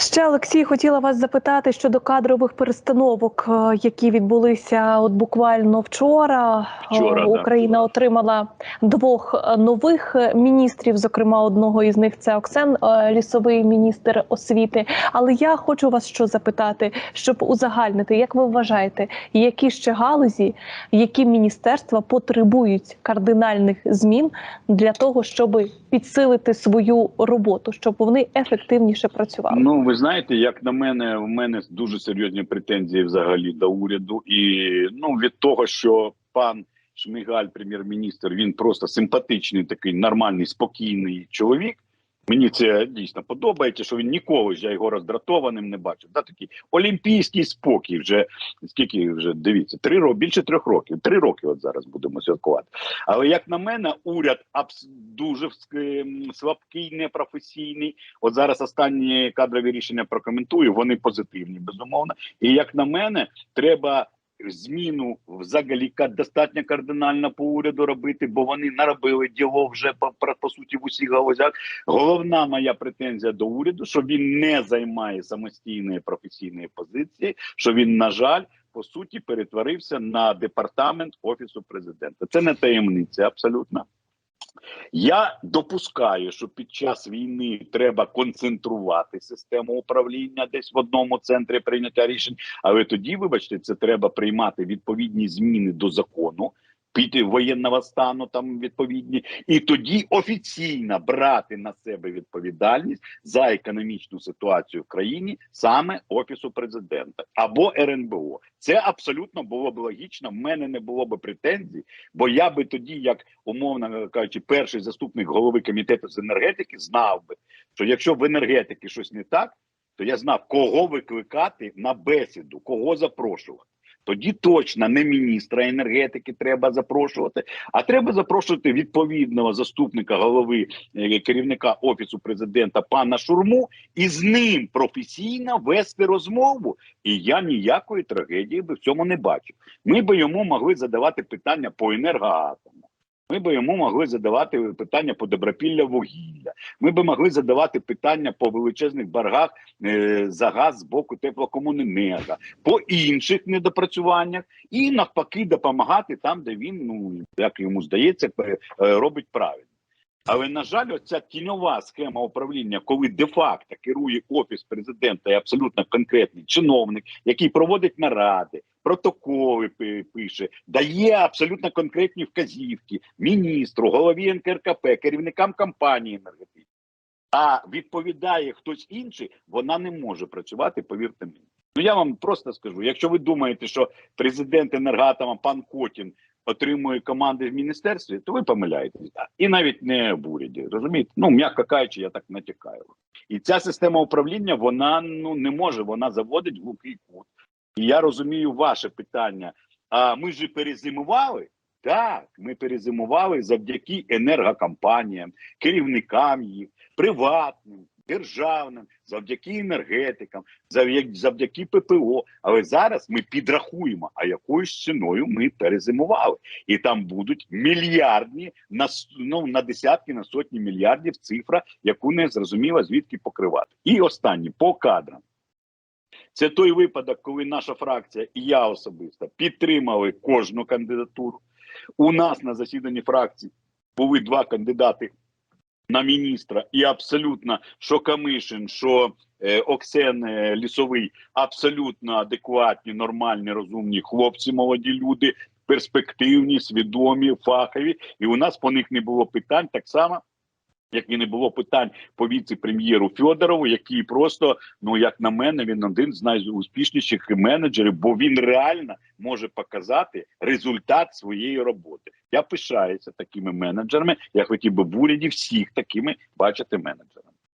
Ще Олексій, хотіла вас запитати щодо кадрових перестановок, е, які відбулися от буквально вчора. Вчора, Е, да, Україна вчора. отримала двох е, нових міністрів. Зокрема, одного із них це Оксен Лісовий, міністр освіти. Але я хочу вас що запитати, щоб узагальнити, як ви вважаєте, які ще галузі, які міністерства потребують кардинальних змін для того, щоб підсилити свою роботу, щоб вони ефективніше працювали? Ну ви знаєте, як на мене, у мене дуже серйозні претензії взагалі до уряду, і ну від того, що пан Шмигаль, прем'єр-міністр, він просто симпатичний, такий нормальний, спокійний чоловік. Мені це дійсно подобається, що він ніколи ж я його роздратованим не бачив. Да, такий олімпійський спокій. Вже скільки вже дивіться, три роки більше трьох років. Три роки от зараз будемо святкувати. Але як на мене, уряд абс дуже слабкий, непрофесійний. От зараз останні кадрові рішення прокоментую. Вони позитивні, безумовно. І як на мене, треба зміну взагалі достатньо кардинально по уряду робити, бо вони наробили діло вже по, по, суті в усіх галузях. Головна моя претензія до уряду, що він не займає самостійної професійної позиції, що він, на жаль, по суті, перетворився на департамент офісу президента. Це не таємниця, абсолютно. Я допускаю, що під час війни треба концентрувати систему управління десь в одному центрі прийняття рішень. Але тоді, вибачте, це треба приймати відповідні зміни до закону. Піти воєнного стану там відповідні, і тоді офіційно брати на себе відповідальність за економічну ситуацію в країні саме офісу президента або РНБО. Це абсолютно було б логічно. В мене не було б претензій, бо я би тоді, як умовно кажучи, перший заступник голови комітету з енергетики, знав би, що якщо в енергетики щось не так, то я знав, кого викликати на бесіду, кого запрошувати. Тоді точно не міністра енергетики треба запрошувати, а треба запрошувати відповідного заступника голови е, керівника офісу президента пана Шурму і з ним професійно вести розмову. І я ніякої трагедії би в цьому не бачив. Ми би йому могли задавати питання по енергоатому. Ми би йому могли задавати питання по добропілля вугілля. Ми би могли задавати питання по величезних боргах е, за газ з боку теплокомуненерго, по інших недопрацюваннях, і навпаки допомагати там, де він, ну як йому здається, е, робить правильно. Але на жаль, оця тіньова схема управління, коли де-факто керує офіс президента і абсолютно конкретний чиновник, який проводить наради, протоколи пише, дає абсолютно конкретні вказівки міністру, голові НКРКП, керівникам компанії енергетичної, а відповідає хтось інший, вона не може працювати, повірте мені. Ну я вам просто скажу: якщо ви думаєте, що президент енергатома пан Котін отримує команди в міністерстві, то ви помиляєтесь. І навіть не в уряді. Розумієте? Ну, м'яко кажучи, я так натякаю. І ця система управління вона ну не може, вона заводить глухий кут. І я розумію ваше питання. А ми ж перезимували. Так, ми перезимували завдяки енергокомпаніям, керівникам їх, приватним, державним, завдяки енергетикам, завдяки, ППО. Але зараз ми підрахуємо, а якоюсь ціною ми перезимували. І там будуть мільярдні на ну, на десятки, на сотні мільярдів цифра, яку не зрозуміло звідки покривати. І останнє по кадрам. Це той випадок, коли наша фракція і я особисто підтримали кожну кандидатуру. У нас на засіданні фракції були два кандидати на міністра, і абсолютно що Камишин, що е, Оксен е, Лісовий абсолютно адекватні, нормальні, розумні хлопці, молоді люди, перспективні, свідомі, фахові. І у нас по них не було питань так само. Як і не було питань по віце-прем'єру Федорову, який просто, ну як на мене, він один з найуспішніших менеджерів, бо він реально може показати результат своєї роботи. Я пишаюся такими менеджерами. Я хотів би в уряді всіх такими бачити менеджерами.